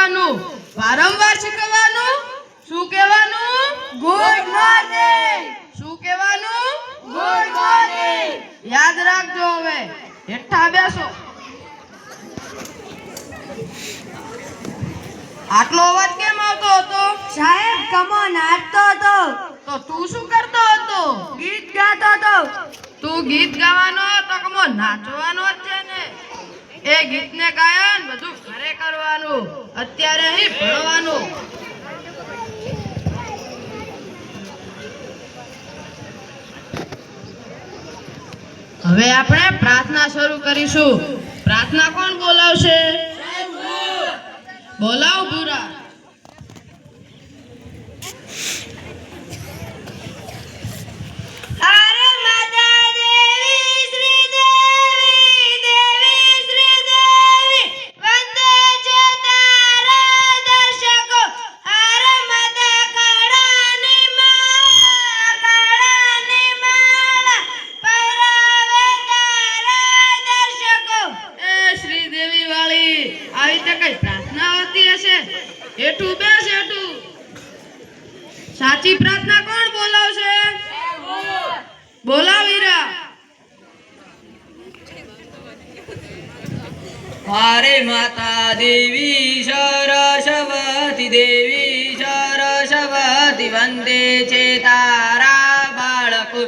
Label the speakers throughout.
Speaker 1: કહેવાનું વારંવાર શીખવવાનું શું કહેવાનું?
Speaker 2: Good morning!
Speaker 1: શું કહેવાનું?
Speaker 2: Good morning!
Speaker 1: યાદ રાખજો હવે. હેઠા બેસો. આટલો અવાજ કેમ આવતો હતો?
Speaker 2: સાહેબ કમો નાચતો હતો.
Speaker 1: તો તું શું કરતો હતો?
Speaker 2: ગીત ગાતો હતો.
Speaker 1: તું ગીત ગાવાનો તો કમો નાચવાનો જ છે ને. એ ગીતને ગાયન બધું ઘરે કરવાનું. અત્યારે અહીં ભણવાનું. હવે આપણે પ્રાર્થના શરૂ કરીશું. પ્રાર્થના કોણ બોલાવશે? બોલાવ ભૂરા. હેઠું તું. સાચી પ્રાર્થના કોણ બોલાવશે? બોલાવ હીરા
Speaker 3: હારે માતા દેવી સરસ્વતી દેવી, સરસ્વતી વંદે છે તારા બાળકો.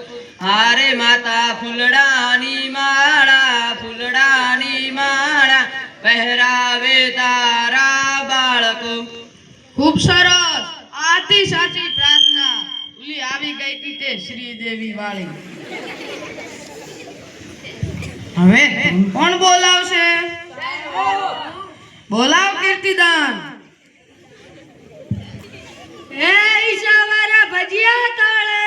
Speaker 3: હારે માતા ફૂલડાની માળા ફૂલડાની માળા પહેરાવે તારા
Speaker 1: ખૂબ સરસ. આથી સાચી પ્રાર્થના. ઉલી આવી ગઈ હતી તે શ્રીદેવી વાળી. હવે કોણ બોલાવશે? બોલાવ કીર્તિદાન
Speaker 2: એ ઈશાવાળા ભજીયા તળે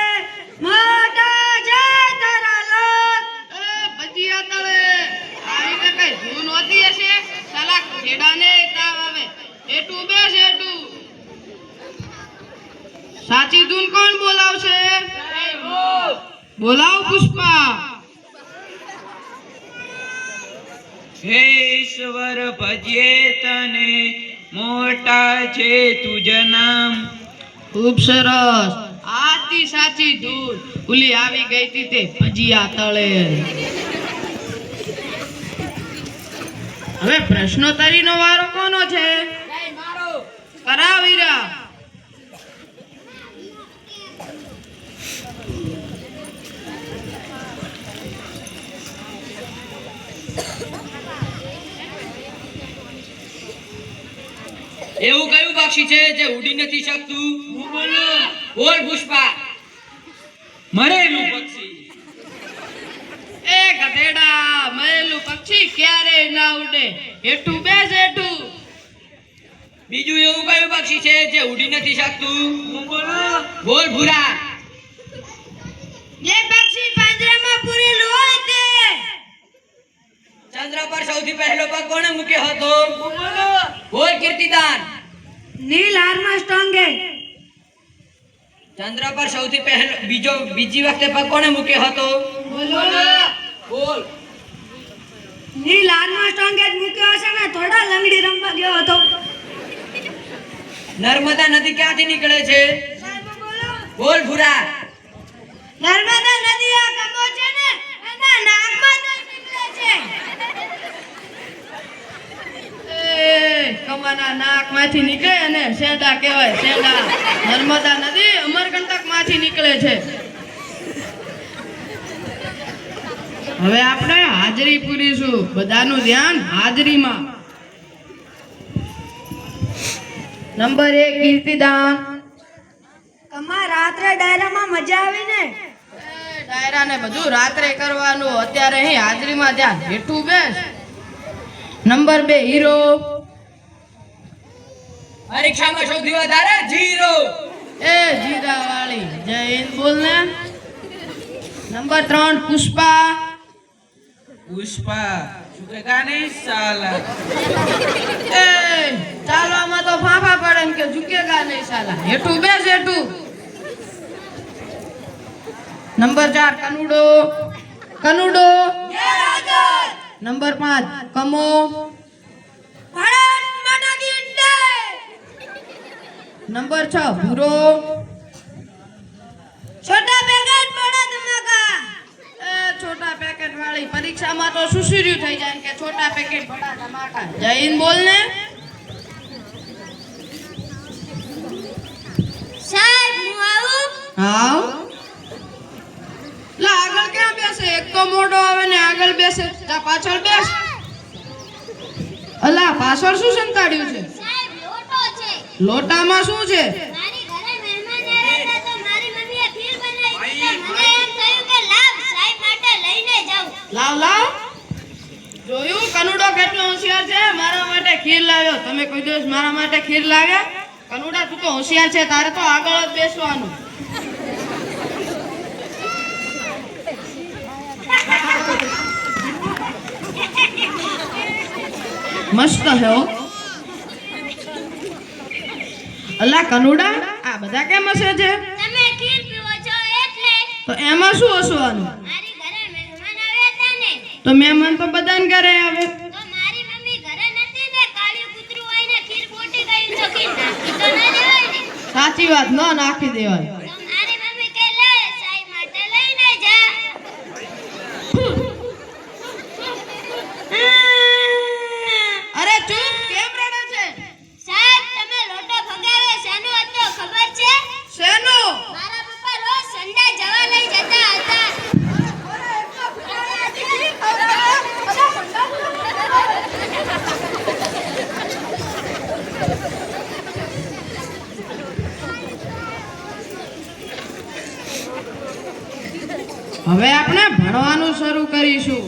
Speaker 2: મોટા છે તારા લોક
Speaker 1: એ ભજીયા તળે આવી રીતે કઈ ધૂન હોતી હશે સાલા ખેડાને તાવ આવે એટું બેસ એટું સાચી ધૂન કોણ બોલાવશે? બોલાવ પુષ્પા.
Speaker 3: હે ઈશ્વર ભજે તને મોટા છે તુજ નામ.
Speaker 1: ખૂબ સરસ. આથી સાચી ધૂન. ઉલી આવી ગઈ હતી તે ભજીયા તળે. હવે પ્રશ્નોત્તરીનો વારો કોનો છે? કરાવ વીરા
Speaker 3: એવું કયું પક્ષી છે જે ઉડી નથી શકતું. બોલ પુષ્પા. મરેલું પક્ષી.
Speaker 1: એ ગધેડા મરેલું પક્ષી ક્યારે ના ઉડે? હેઠું બેસ હેઠું.
Speaker 3: બીજું એવું કયું પક્ષી છે જે ઉડી નથી શકતું? બોલ ભૂરા.
Speaker 2: જે પક્ષી પાંજરામાં પૂરેલું હોય તે.
Speaker 3: ચંદ્ર પર સૌથી પહેલો પગ કોણે મૂક્યો હતો? બોલ કીર્તિદાન.
Speaker 2: નીલ આર્મસ્ટ્રોંગે
Speaker 3: ચંદ્ર પર સૌથી પહેલો બીજો બીજી વખતે પગ કોણે મૂક્યો હતો? બોલ
Speaker 2: નીલ આર્મસ્ટ્રોંગે જ મૂક્યો હશે ને થોડા લંગડી રમવા ગયો હતો.
Speaker 3: નર્મદા નદી ક્યાંથી નીકળે છે? બોલ. ભૂરા.
Speaker 2: નર્મદા નદી આ કમો છે ને એના નાકમાંથી નીકળે છે
Speaker 1: એ કમાના નાકમાંથી નીકળે અને શેંડા કહેવાય. શેંડા નર્મદા નદી અમરકંટકમાંથી નીકળે છે. હવે આપણે હાજરી પૂરીશું. બધાનું ધ્યાન હાજરીમાં. નંબર એક કીર્તિદાન.
Speaker 2: કમા રાત્રે ડાયરામાં મજા આવી ને?
Speaker 1: ડાયરા ને બધું રાત્રે કરવાનું. અત્યારે અહીં હાજરીમાં ધ્યાન. હેઠું બેસ. નંબર બે હીરો.
Speaker 3: પરીક્ષામાં સૌથી વધારે જીરો.
Speaker 1: એ જીરા વાળી જય હિન્દ બોલ ને નંબર ત્રણ પુષ્પા.
Speaker 4: પુષ્પા શું કે ગાને સાલા.
Speaker 1: એ ચાલવામાં તો ફાંફા પડે એમ કે ઝુકેગા નહીં સાલા. હેઠું બેસ હેઠું. નંબર ચાર કનુડો. કનુડો. નંબર પાંચ કમો.
Speaker 2: ભારત માતા કી જય
Speaker 1: નંબર છ ભૂરો.
Speaker 2: છોટા પેકેટ બડા ધમાકા
Speaker 1: એ છોટા પેકેટ વાળી પરીક્ષામાં તો સુસુર્યું થઈ જાય કે છોટા પેકેટ બડા ધમાકા જય હિન્દ બોલ ને.
Speaker 5: સાહેબ હું આવું?
Speaker 1: હાવ લા આગળ ક્યાં બેસે? એક તો મોટો આવે ને આગળ બેસે. જા પાછળ બેસ. અલા પાછળ શું સંતાડ્યું છે? લોટામાં શું છે?
Speaker 5: લાવ
Speaker 1: લાવ જોયું? કનુડો કેટલો હોશિયાર છે? મારા માટે ખીર લાવ્યો. તમે કોઈ દિવસ મારા માટે ખીર લાવ્યા? કનુડા તું તો હોશિયાર છે. તારે તો આગળ જ બેસવાનું. મસ્ત હે. હો અલ્લા કનુડા આ બધા કેમ હશે છે?
Speaker 5: તમે ખીર પીવો છો એટલે?
Speaker 1: તો એમાં શું હસવાનું?
Speaker 5: મારી ઘરે મહેમાન આવ્યા હતા ને.
Speaker 1: તો મહેમાન તો બધાને ઘરે આવે.
Speaker 5: તો મારી મમ્મી ઘરે નથી ને કાળિયું કૂતરું આવીને ખીર ફૂટી ગયું તો ખીર નાખી તો ના દેવાય ને.
Speaker 1: સાચી વાત ન નાખી દેવાય
Speaker 5: તો મારી મમ્મી કે લે સાહેબ માટે લઈને જા
Speaker 1: અરે ચૂપ કેમ રડે છે
Speaker 5: સાહેબ તમે લોટો ફગાવે શેનો હતો ખબર છે
Speaker 1: શેનો
Speaker 5: મારા પપ્પા રોજ સંડા જવા લઈ જતા હતા
Speaker 1: હવે આપણે ભણવાનું શરૂ કરીશું.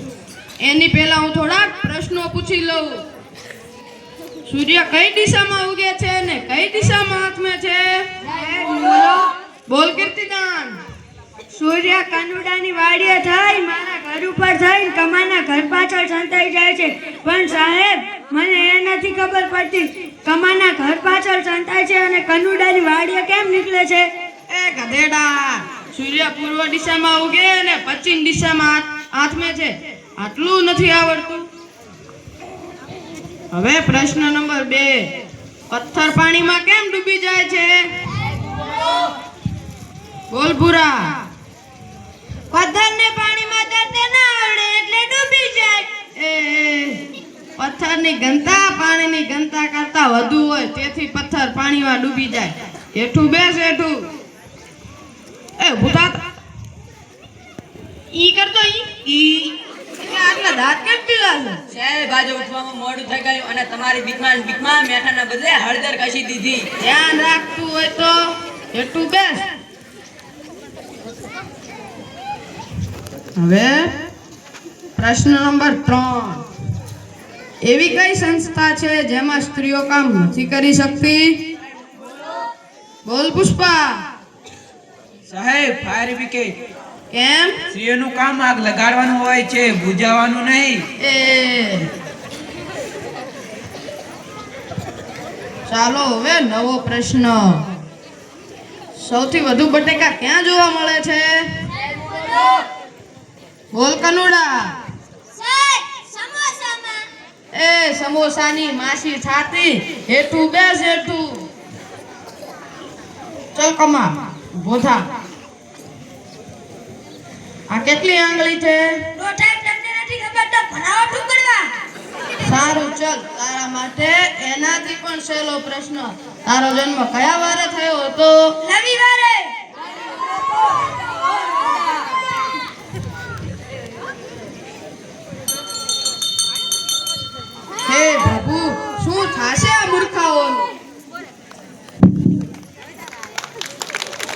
Speaker 1: એની પહેલા હું થોડાક પ્રશ્નો પૂછી લઉં. સૂર્ય કઈ દિશામાં ઉગે છે ને કઈ દિશામાં હાથમે છે? બોલ કીર્તિદાન.
Speaker 2: સૂર્ય કનુડાની વાડીએ થઈ મારા ઘર ઉપર થઈને કમાના ઘર પાછળ સંતાઈ જાય છે. પણ સાહેબ મને એ નથી ખબર પડતી કમાના ઘર પાછળ સંતાય છે અને કનુડાની વાડીએ કેમ નીકળે છે?
Speaker 1: એ ગધેડા સૂર્ય પૂર્વ દિશામાં ઉગે અને પશ્ચિમ દિશામાં આથમે છે. આટલું નથી આવડતું. હવે પ્રશ્ન નંબર બે. પથ્થર પાણીમાં કેમ ડૂબી જાય છે? બોલ ભૂરા
Speaker 2: પથ્થરને પાણીમાં તરતે ના આવડે એટલે ડૂબી જાય.
Speaker 1: એ પથ્થરની ઘનતા પાણીની ઘનતા કરતા વધુ હોય તેથી પથ્થર પાણીમાં ડૂબી જાય. હેઠું બેસ હેઠું. એ ભૂતા ઈ કરતો ઈ? ઈ. આટલા દાંત કેમ પીલા છે?
Speaker 3: સાહેબ આજે ઉઠવામાં મોડું થઈ ગયું અને તમારી બીકમાં બીકમાં મેઠાના બદલે હળદર કશી દીધી.
Speaker 1: ધ્યાન રાખતું હોય તો હેઠું બેસ. હવે પ્રશ્ન નંબર ત્રણ. એવી કઈ સંસ્થા છે જેમાં સ્ત્રીઓ કામ નથી કરી શકતી? બોલ પુષ્પા.
Speaker 4: સાહેબ ફાયર બ્રિગેડ
Speaker 1: કેમ?
Speaker 4: સ્ત્રીઓનું કામ આગ લગાડવાનું હોય છે બુજાવવાનું નહીં.
Speaker 1: એ. ચાલો હવે નવો પ્રશ્ન. સૌથી વધુ બટેકા ક્યાં જોવા મળે છે? બોલ કનુડા. એ સમોસાની માસી છાતી હેઠું બેસ હેઠું. ચલ કમા ઊભો થા આ કેટલી આંગળી છે? સારું ચલ. તારા માટે એનાથી પણ સહેલો પ્રશ્ન. તારો જન્મ કયા વારે થયો હતો?
Speaker 2: રવિવારે. હે પ્રભુ શું થશે આ મૂર્ખાઓનું?